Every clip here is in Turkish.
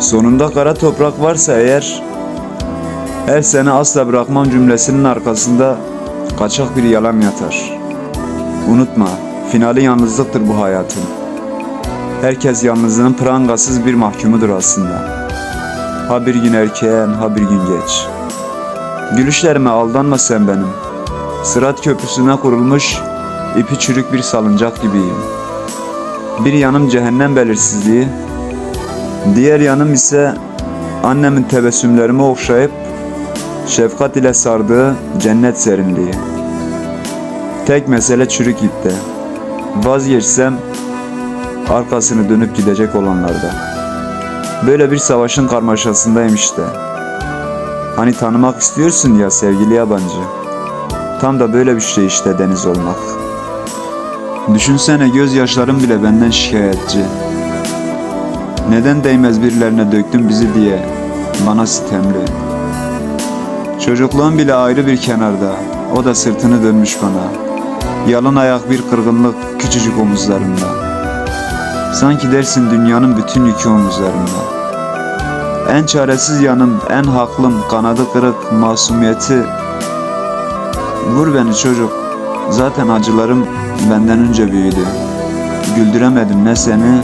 Sonunda kara toprak varsa eğer her sene asla bırakmam cümlesinin arkasında kaçak bir yalan yatar. Unutma, finali yalnızlıktır bu hayatın. Herkes yalnızlığın prangasız bir mahkumudur aslında. Ha bir gün erken, ha bir gün geç. Gülüşlerime aldanma sen benim. Sırat köprüsüne kurulmuş, ipi çürük bir salıncak gibiyim. Bir yanım cehennem belirsizliği, diğer yanım ise annemin tebessümlerimi okşayıp şefkat ile sardığı cennet serinliği. Tek mesele çürük ipte. Vazgeçsem arkasını dönüp gidecek olanlarda. Böyle bir savaşın karmaşasındayım işte. Hani tanımak istiyorsun ya sevgili yabancı. Tam da böyle bir şey işte deniz olmak. Düşünsene gözyaşlarım bile benden şikayetçi. Neden değmez birilerine döktün bizi diye bana sitemli. Çocukluğum bile ayrı bir kenarda. O da sırtını dönmüş bana. Yalın ayak bir kırgınlık küçücük omuzlarımda. Sanki dersin dünyanın bütün yükü omuzlarımda. En çaresiz yanım, en haklım, kanadı kırık, masumiyeti. Vur beni çocuk. Zaten acılarım benden önce büyüdü. Güldüremedim ne seni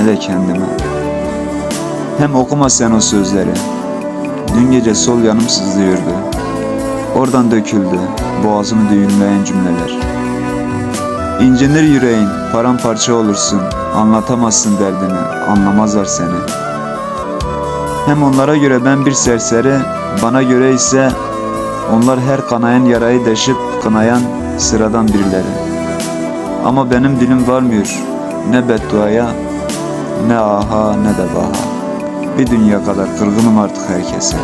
ne de kendime. Hem okuma sen o sözleri. Dün gece sol yanım sızlıyordu. Oradan döküldü boğazımı düğümleyen cümleler. İncinir yüreğin, paramparça olursun. Anlatamazsın derdini, anlamazlar seni. Hem onlara göre ben bir serseri, bana göre ise onlar her kanayan yarayı deşip kınayan sıradan birileri. Ama benim dilim varmıyor ne bedduaya, ne aha ne de baha. Bir dünya kadar kırgınım artık herkese.